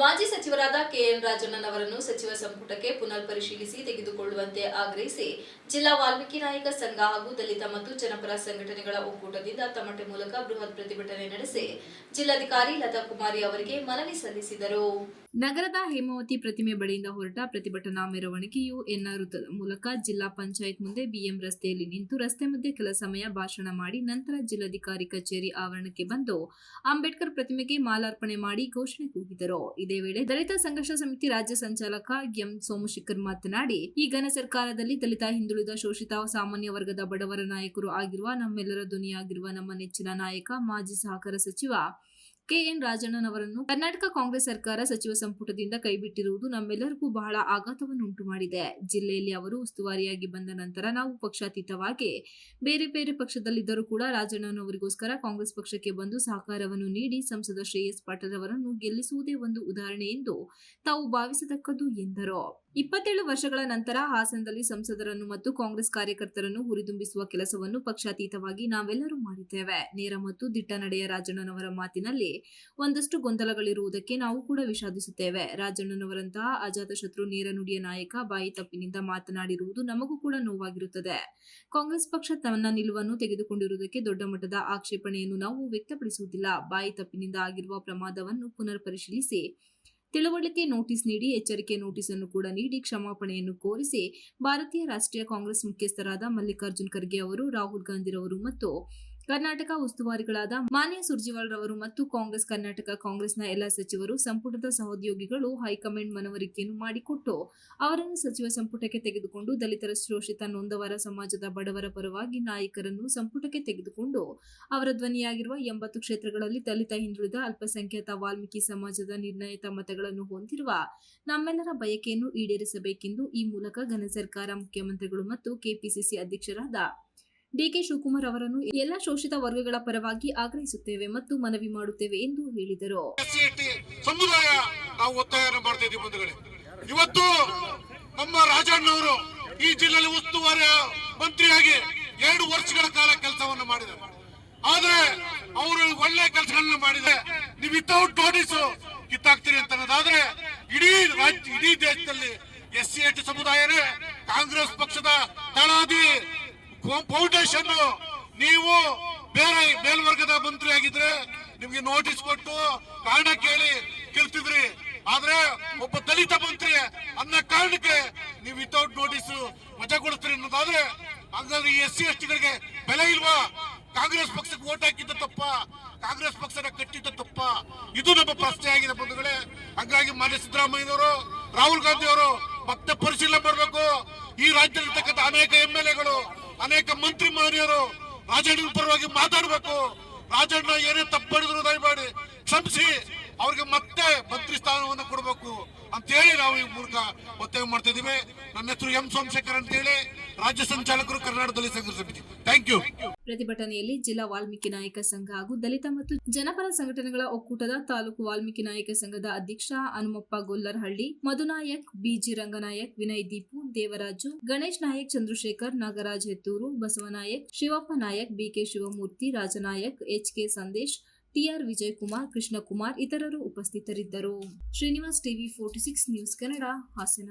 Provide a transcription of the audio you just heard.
ಮಾಜಿ ಸಚಿವರಾದ ಕೆಎನ್ ರಾಜಣ್ಣನವರನ್ನು ಸಚಿವ ಸಂಪುಟಕ್ಕೆ ಪುನರ್ ಪರಿಶೀಲಿಸಿ ತೆಗೆದುಕೊಳ್ಳುವಂತೆ ಆಗ್ರಹಿಸಿ ಜಿಲ್ಲಾ ವಾಲ್ಮೀಕಿ ನಾಯಕ ಸಂಘ ಹಾಗೂ ದಲಿತ ಮತ್ತು ಜನಪರ ಸಂಘಟನೆಗಳ ಒಕ್ಕೂಟದಿಂದ ತಮಟೆ ಮೂಲಕ ಬೃಹತ್ ಪ್ರತಿಭಟನೆ ನಡೆಸಿ ಜಿಲ್ಲಾಧಿಕಾರಿ ಲತಾ ಕುಮಾರಿ ಅವರಿಗೆ ಮನವಿ ಸಲ್ಲಿಸಿದರು. ನಗರದ ಹೇಮಾವತಿ ಪ್ರತಿಮೆ ಬಳಿಯಿಂದ ಹೊರಟ ಪ್ರತಿಭಟನಾ ಮೆರವಣಿಗೆಯು ಎನ್ಆರ್ ವೃತ್ತದ ಮೂಲಕ ಜಿಲ್ಲಾ ಪಂಚಾಯತ್ ಮುಂದೆ ಬಿಎಂ ರಸ್ತೆಯಲ್ಲಿ ನಿಂತು ರಸ್ತೆ ಮಧ್ಯೆ ಕೆಲ ಸಮಯ ಭಾಷಣ ಮಾಡಿ ನಂತರ ಜಿಲ್ಲಾಧಿಕಾರಿ ಕಚೇರಿ ಆವರಣಕ್ಕೆ ಬಂದು ಅಂಬೇಡ್ಕರ್ ಪ್ರತಿಮೆಗೆ ಮಾಲಾರ್ಪಣೆ ಮಾಡಿ ಘೋಷಣೆ ಕೂಗಿದರು. ಇದೇ ವೇಳೆ ದಲಿತ ಸಂಘರ್ಷ ಸಮಿತಿ ರಾಜ್ಯ ಸಂಚಾಲಕ ಎಂ ಸೋಮಶೇಖರ್ ಮಾತನಾಡಿ, ಈ ಘನ ಸರ್ಕಾರದಲ್ಲಿ ದಲಿತ, ಹಿಂದುಳಿದ, ಶೋಷಿತ, ಸಾಮಾನ್ಯ ವರ್ಗದ ಬಡವರ ನಾಯಕರು ಆಗಿರುವ ನಮ್ಮೆಲ್ಲರ ಧ್ವನಿಯಾಗಿರುವ ನಮ್ಮ ನೆಚ್ಚಿನ ನಾಯಕ, ಮಾಜಿ ಸಹಕಾರ ಸಚಿವ ಕೆಎನ್ ರಾಜಣ್ಣನವರನ್ನು ಕರ್ನಾಟಕ ಕಾಂಗ್ರೆಸ್ ಸರ್ಕಾರ ಸಚಿವ ಸಂಪುಟದಿಂದ ಕೈಬಿಟ್ಟಿರುವುದು ನಮ್ಮೆಲ್ಲರಿಗೂ ಬಹಳ ಆಘಾತವನ್ನುಂಟು ಮಾಡಿದೆ. ಜಿಲ್ಲೆಯಲ್ಲಿ ಅವರು ಉಸ್ತುವಾರಿಯಾಗಿ ಬಂದ ನಂತರ ನಾವು ಪಕ್ಷಾತೀತವಾಗಿ ಬೇರೆ ಬೇರೆ ಪಕ್ಷದಲ್ಲಿದ್ದರೂ ಕೂಡ ರಾಜಣ್ಣನವರಿಗೋಸ್ಕರ ಕಾಂಗ್ರೆಸ್ ಪಕ್ಷಕ್ಕೆ ಬಂದು ಸಹಕಾರವನ್ನು ನೀಡಿ ಸಂಸದ ಶ್ರೇಯಸ್ ಪಾಟೀಲ್ ಅವರನ್ನು ಗೆಲ್ಲಿಸುವುದೇ ಒಂದು ಉದಾಹರಣೆ ಎಂದು ತಾವು ಭಾವಿಸತಕ್ಕದ್ದು ಎಂದರು. ಇಪ್ಪತ್ತೇಳು ವರ್ಷಗಳ ನಂತರ ಹಾಸನದಲ್ಲಿ ಸಂಸದರನ್ನು ಮತ್ತು ಕಾಂಗ್ರೆಸ್ ಕಾರ್ಯಕರ್ತರನ್ನು ಹುರಿದುಂಬಿಸುವ ಕೆಲಸವನ್ನು ಪಕ್ಷಾತೀತವಾಗಿ ನಾವೆಲ್ಲರೂ ಮಾಡಿದ್ದೇವೆ. ನೇರ ಮತ್ತು ದಿಟ್ಟ ನಡೆಯ ರಾಜಣ್ಣನವರ ಮಾತಿನಲ್ಲಿ ಒಂದಷ್ಟು ಗೊಂದಲಗಳಿರುವುದಕ್ಕೆ ನಾವು ಕೂಡ ವಿಷಾದಿಸುತ್ತೇವೆ. ರಾಜಣ್ಣನವರಂತಹ ಅಜಾತಶತ್ರು ನೇರ ನುಡಿಯ ನಾಯಕ ಬಾಯಿ ತಪ್ಪಿನಿಂದ ಮಾತನಾಡಿರುವುದು ನಮಗೂ ಕೂಡ ನೋವಾಗಿರುತ್ತದೆ. ಕಾಂಗ್ರೆಸ್ ಪಕ್ಷ ತನ್ನ ನಿಲುವನ್ನು ತೆಗೆದುಕೊಂಡಿರುವುದಕ್ಕೆ ದೊಡ್ಡ ಮಟ್ಟದ ಆಕ್ಷೇಪಣೆಯನ್ನು ನಾವು ವ್ಯಕ್ತಪಡಿಸುವುದಿಲ್ಲ. ಬಾಯಿ ತಪ್ಪಿನಿಂದ ಆಗಿರುವ ಪ್ರಮಾದವನ್ನು ಪುನರ್ ಪರಿಶೀಲಿಸಿ ತಿಳುವಳಿಕೆ ನೋಟಿಸ್ ನೀಡಿ, ಎಚ್ಚರಿಕೆ ನೋಟಿಸ್ ಅನ್ನು ಕೂಡ ನೀಡಿ, ಕ್ಷಮಾಪಣೆಯನ್ನು ಕೋರಿಸಿ, ಭಾರತೀಯ ರಾಷ್ಟ್ರೀಯ ಕಾಂಗ್ರೆಸ್ ಮುಖ್ಯಸ್ಥರಾದ ಮಲ್ಲಿಕಾರ್ಜುನ್ ಖರ್ಗೆ ಅವರು, ರಾಹುಲ್ ಗಾಂಧಿರವರು ಮತ್ತು ಕರ್ನಾಟಕ ಉಸ್ತುವಾರಿಗಳಾದ ಮಾನ್ಯ ಸುರ್ಜಿವಾಲ್ ರವರು ಮತ್ತು ಕಾಂಗ್ರೆಸ್, ಕರ್ನಾಟಕ ಕಾಂಗ್ರೆಸ್ನ ಎಲ್ಲ ಸಚಿವರು ಸಂಪುಟದ ಸಹೋದ್ಯೋಗಿಗಳು ಹೈಕಮಾಂಡ್ ಮನವರಿಕೆಯನ್ನು ಮಾಡಿಕೊಟ್ಟು ಅವರನ್ನು ಸಚಿವ ಸಂಪುಟಕ್ಕೆ ತೆಗೆದುಕೊಂಡು ದಲಿತರ ಶೋಷಿತ ನೊಂದವರ ಸಮಾಜದ ಬಡವರ ಪರವಾಗಿ ನಾಯಕರನ್ನು ಸಂಪುಟಕ್ಕೆ ತೆಗೆದುಕೊಂಡು ಅವರ ಧ್ವನಿಯಾಗಿರುವ ಎಂಬತ್ತು ಕ್ಷೇತ್ರಗಳಲ್ಲಿ ದಲಿತ ಹಿಂದುಳಿದ ಅಲ್ಪಸಂಖ್ಯಾತ ವಾಲ್ಮೀಕಿ ಸಮಾಜದ ನಿರ್ಣಯಿತ ಮತಗಳನ್ನು ಹೊಂದಿರುವ ನಮ್ಮೆಲ್ಲರ ಬಯಕೆಯನ್ನು ಈಡೇರಿಸಬೇಕೆಂದು ಈ ಮೂಲಕ ಘನ ಸರ್ಕಾರ ಮುಖ್ಯಮಂತ್ರಿಗಳು ಮತ್ತು ಕೆಪಿಸಿಸಿ ಅಧ್ಯಕ್ಷರಾದ ಡಿಕೆ ಶಿವಕುಮಾರ್ ಅವರನ್ನು ಎಲ್ಲ ಶೋಷಿತ ವರ್ಗಗಳ ಪರವಾಗಿ ಆಗ್ರಹಿಸುತ್ತೇವೆ ಮತ್ತು ಮನವಿ ಮಾಡುತ್ತೇವೆ ಎಂದು ಹೇಳಿದರು. ಸಮುದಾಯ ನಾವು ಒತ್ತಾಯವನ್ನು ಮಾಡ್ತಾ ಇವತ್ತು ನಮ್ಮ ರಾಜಣ್ಣವರು ಈ ಜಿಲ್ಲೆಯಲ್ಲಿ ಉಸ್ತುವಾರಿ ಮಂತ್ರಿಯಾಗಿ ಎರಡು ವರ್ಷಗಳ ಕಾಲ ಕೆಲಸವನ್ನು ಮಾಡಿದರು ಆದ್ರೆ ಅವರು ಒಳ್ಳೆ ಕೆಲಸಗಳನ್ನ ಮಾಡಿದೆ ನೀವು ವಿತೌಟ್ ನೋಟಿಸ್ ಕಿತ್ತಾಕ್ತೀರಿ ಅಂತ ಅನ್ನೋದಾದ್ರೆ ಇಡೀ ರಾಜ್ಯ, ಇಡೀ ದೇಶದಲ್ಲಿ ಎಸ್ ಸಿ ಎಸ್ ಸಮುದಾಯನೇ ಕಾಂಗ್ರೆಸ್ ಪಕ್ಷದ ತಳಾದಿ ಫೌಂಡೇಶನ್ ನೀವು ಬೇರೆ ಮೇಲ್ವರ್ಗದ ಮಂತ್ರಿ ಆಗಿದ್ರೆ ನಿಮ್ಗೆ ನೋಟಿಸ್ ಕೊಟ್ಟು ಕಾರಣ ಕೇಳಿ ಕೇಳ್ತಿದ್ರಿ. ಆದ್ರೆ ಒಬ್ಬ ದಲಿತ ಮಂತ್ರಿ ಅನ್ನೋ ಕಾರಣಕ್ಕೆ ನೀವು ವಿತೌಟ್ ನೋಟಿಸ್ ವಜಾಗೊಳಿಸ್ತೀರಿ ಅನ್ನೋದಾದ್ರೆ ಹಂಗಾದ್ರೆ ಎಸ್ ಸಿ ಎಸ್ ಟಿಗಳಿಗೆ ಬೆಲೆ ಇಲ್ವಾ? ಕಾಂಗ್ರೆಸ್ ಪಕ್ಷಕ್ಕೆ ಓಟ್ ಹಾಕಿದ್ದ ತಪ್ಪ, ಕಾಂಗ್ರೆಸ್ ಪಕ್ಷನ ಕಟ್ಟಿದ್ದ ತಪ್ಪ. ಇದು ನಮ್ಮ ಪ್ರಶ್ನೆ ಆಗಿದೆ ಬಂಧುಗಳೇ. ಹಂಗಾಗಿ ಮಾನ್ಯ ಸಿದ್ದರಾಮಯ್ಯನವರು, ರಾಹುಲ್ ಗಾಂಧಿ ಅವರು ಮತ್ತೆ ಪರಿಶೀಲನೆ ಮಾಡಬೇಕು. ಈ ರಾಜ್ಯದಲ್ಲಿರ್ತಕ್ಕಂಥ ಅನೇಕ ಎಂ ಎಲ್ ಎಗಳು ಅನೇಕ ಮಂತ್ರಿ ಮಾನ್ಯರು ರಾಜಣ್ಣ ಪರವಾಗಿ ಮಾತಾಡಬೇಕು. ರಾಜಣ್ಣ ಏನೇ ತಪ್ಪಡಿದ್ರು ದಯಮಾಡಿ ಕ್ಷಮಿಸಿ. ಅವ್ರಿಗೆ ಮತ್ತೆ ಮಂತ್ರಿ ಸ್ಥಾನವನ್ನು ಕೊಡಬೇಕು. ಅಂತ ಹೇಳಿ ನಾವು ಈ ಮೂಲಕ ಒತ್ತಾಯ ಮಾಡ್ತಿದ್ದೀವಿ ನನ್ನ ಹೆಸರು ಎಂ ಸೋಮಶೇಖರ್ ಅಂತ ಹೇಳಿ ರಾಜ್ಯ ಸಂಚಾಲಕರು ಕರ್ನಾಟಕದಲ್ಲಿ ಥ್ಯಾಂಕ್ ಯು ಪ್ರತಿಭಟನೆಯಲ್ಲಿ ಜಿಲ್ಲಾ ವಾಲ್ಮೀಕಿ ನಾಯಕ ಸಂಘ ಹಾಗೂ ದಲಿತ ಮತ್ತು ಜನಪರ ಸಂಘಟನೆಗಳ ಒಕ್ಕೂಟದ ತಾಲೂಕು ವಾಲ್ಮೀಕಿ ನಾಯಕ ಸಂಘದ ಅಧ್ಯಕ್ಷ Hanumappa Gollarahalli Madhunayak B G Ranganayak, Vinay Deepu, Devaraju, Ganesh Nayak, Chandrashekhar, Nagaraj Hetturu Basavanayak Shivappa Nayak, B K Shivamurthy Rajanayak H K Sandesh T R Vijay Kumar Krishnakumar ಇತರರು ಉಪಸ್ಥಿತರಿದ್ದರು. Srinivas TV forty six news Kannada Hassan.